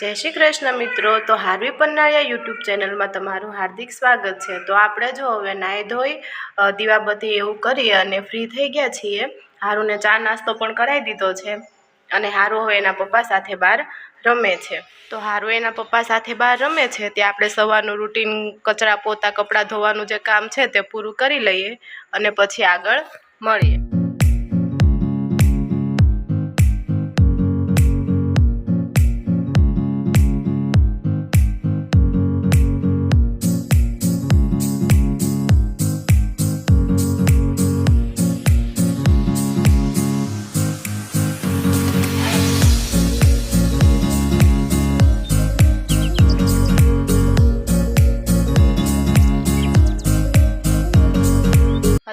જય શ્રી કૃષ્ણ મિત્રો. તો હાર્વી પન્નાળિયા યુટ્યુબ ચેનલમાં તમારું હાર્દિક સ્વાગત છે. તો આપણે જો હવે નાહી ધોઈ દીવાબત્તી એવું કરી અને ફ્રી થઈ ગયા છીએ. હારુને ચા નાસ્તો પણ કરાવી દીધો છે અને હારું હવે એના પપ્પા સાથે બહાર રમે છે. તો હારું એના પપ્પા સાથે બહાર રમે છે ત્યાં આપણે સવારનું રૂટીન, કચરા પોતા, કપડાં ધોવાનું જે કામ છે તે પૂરું કરી લઈએ અને પછી આગળ મળીએ.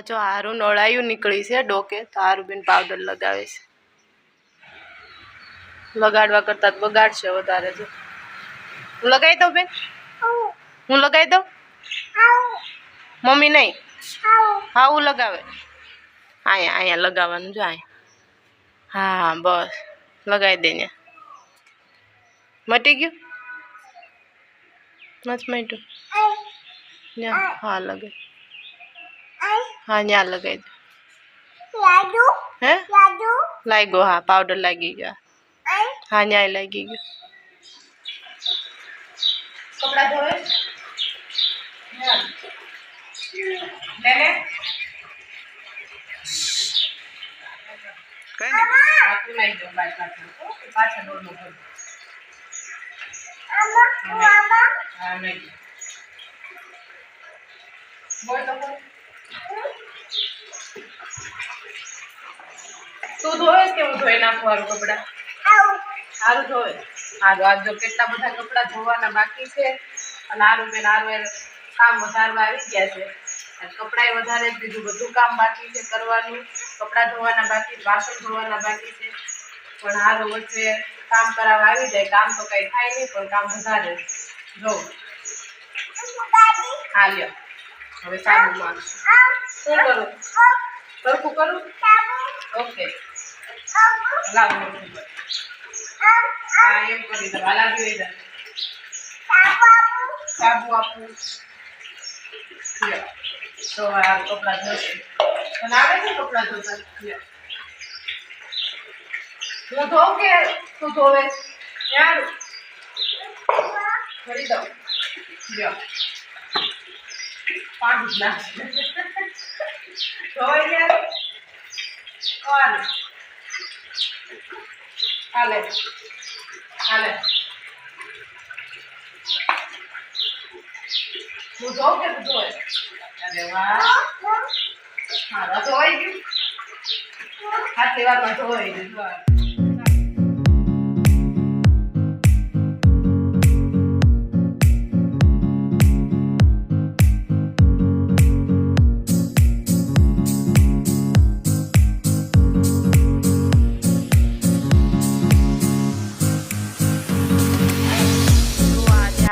જો હારું નળાયું નીકળી છે ડોકે, તો હારું બેન પાવડર લગાવે છે. લગાડવા કરતાં બગાડશે વધારે જો. હું લગાવી દઉં બેન? હું લગાવી દઉં? મમ્મી નહીં? હા હું લગાવે. અહીંયા અહીંયા લગાવવાનું જો અહીંયા હા, બસ, લગાવી દે ને. મટી ગયું? નથી મટ્યું? હા, લગાવી. હા ત્યાં લગાવી દે. હે? લાગ્યો હા પાવડર લાગી ગયો. હા ન્યાય લાગી ગયો. કપડા ધોવે? કઈ નહીં પાછા ડોલ નો હા નહીં બોલ તો. તું ધોવે કે હું ધોઈ નાખું કપડા? સારું ધોવે. સારું આજ જો કેટલા બધા કપડા ધોવાના બાકી છે અને સારું બેન સારું કામ વધારવા આવી ગયા છે. અને વધારે બીજું બધું કામ બાકી છે કરવાનું. કપડાં ધોવાના બાકી વાસણ ધોવાના બાકી છે. પણ સારું વચ્ચે કામ કરાવવા આવી જાય કામ તો કઈ થાય નહીં પણ કામ વધારે. જો. હા લ્યો. હવે સાબુ શું કરું? સરખું કરું? ઓકે. લાવો હા, એમ કરી દો. હાલા જોઈ દે સાબુ આપું. તો આ કપડાં ધોશે. તને આવે છે કપડાં ધોતા? હું ધોઉં કે તું ધોવે? યાર કરી દઉં લ્યો. જ નાખશે ધોઈ કોણ હાલે હાલે હું ધોઉં કે તું ધોવે અરે વાહ હા ધોવાઈ ગયું આટલી વારમાં ધોવાઈ ગયું.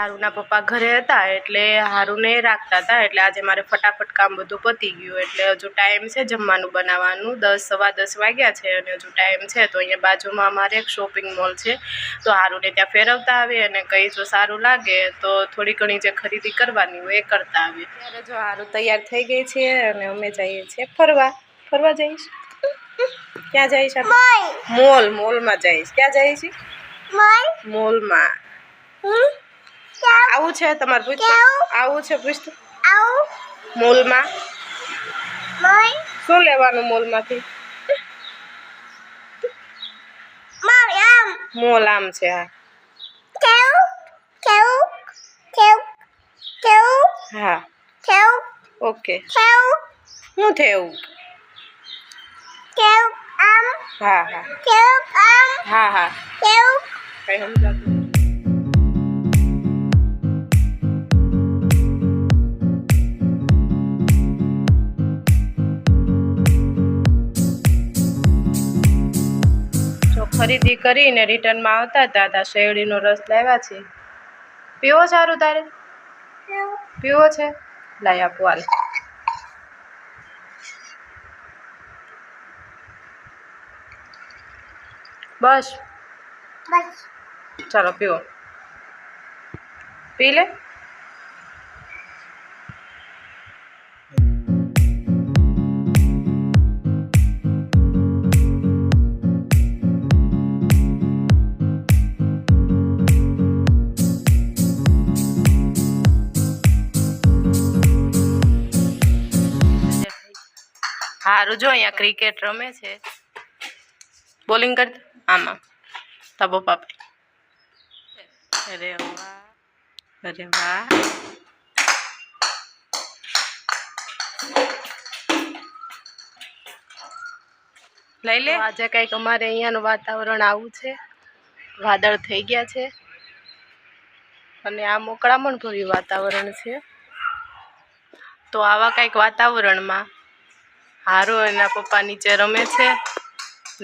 હારુના પપ્પા ઘરે હતા એટલે હારુને રાખતા હતા એટલે આજે મારે ફટાફટ કામ બધું પતી ગયું. એટલે હજુ ટાઈમ છે જમવાનું બનાવવાનું. દસ સવા દસ વાગ્યા છે અને હજુ ટાઈમ છે તો અહીંયા બાજુમાં અમારે એક શોપિંગ મોલ છે. તો હારુને ત્યાં ફેરવતા આવીએ અને કંઈ જો સારું લાગે તો થોડી ઘણી જે ખરીદી કરવાની હોય એ કરતા આવીએ. ત્યારે જો હારું તૈયાર થઈ ગઈ છે અને અમે જઈએ છીએ ફરવા. ફરવા જઈશ? ક્યાં જઈશ મોલ. મોલમાં જઈશ. ક્યાં જઈશ? મોલમાં. આવું છે તમારે પૂછતું આવું છે પૂછતું મોલમાં. શું લેવાનું મોલમાંથી? મોલ આમ છે હા. હા. ઓકે. શું થયું? હા હા. હા હા. કઈ ખરીદી કરીને રિટર્નમાં આવતા હતા ત્યાં શેરડીનો રસ લાવ્યા છે. પીવો સારું તારે? પીવો છે? લાય આપો હાલ બસ. બસ. ચાલો પીવો. પી લે. હારું જો અહીંયા ક્રિકેટ રમે છે. બોલિંગ કર આમાં. તબો પાપે. અરે વાહ. અરે વાહ. લઈ લે. આજે કંઈક અમારે અહીંયાનું વાતાવરણ આવું છે. વાદળ થઈ ગયા છે. અને આ મોકળામણ ભર્યું વાતાવરણ છે. તો આવા કંઈક વાતાવરણમાં હારો એના પપ્પા નીચે રમે છે.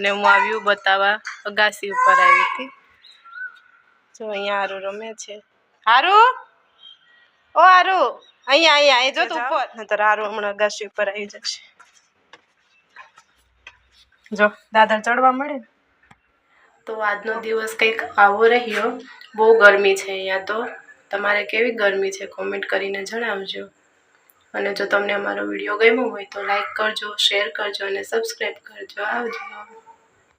ને હું આવ્યું બતાવવા અગાસી ઉપર આવી હતી. જો અહીંયા હારું રમે છે. હારું? ઓ હારું અહીંયા અહીંયા એ જો તું ઉપર. નતર હારું હમણાં અગાસી ઉપર આવી જશે. જો દાદા ચડવા મળે ને? તો આજનો દિવસ કંઈક આવો રહ્યો. બહુ ગરમી છે અહીંયા તો. તમારે કેવી ગરમી છે? કોમેન્ટ કરીને જણાવજો. અને જો તમને અમારો વીડિયો ગમ્યો હોય તો લાઈક કરજો શેર કરજો અને સબસ્ક્રાઈબ કરજો. આવજો.